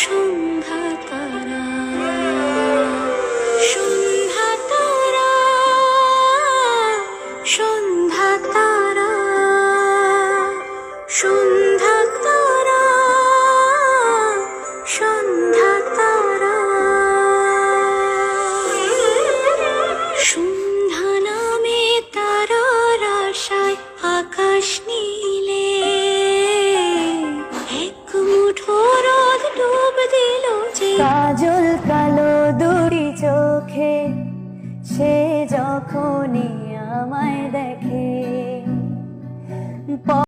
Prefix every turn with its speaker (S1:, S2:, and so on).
S1: সন্ধ্যা তারা সন্ধ্যা তারা সন্ধ্যা তারা।
S2: কাজল কালো দুটি চোখে সে যখনই আমায় দেখে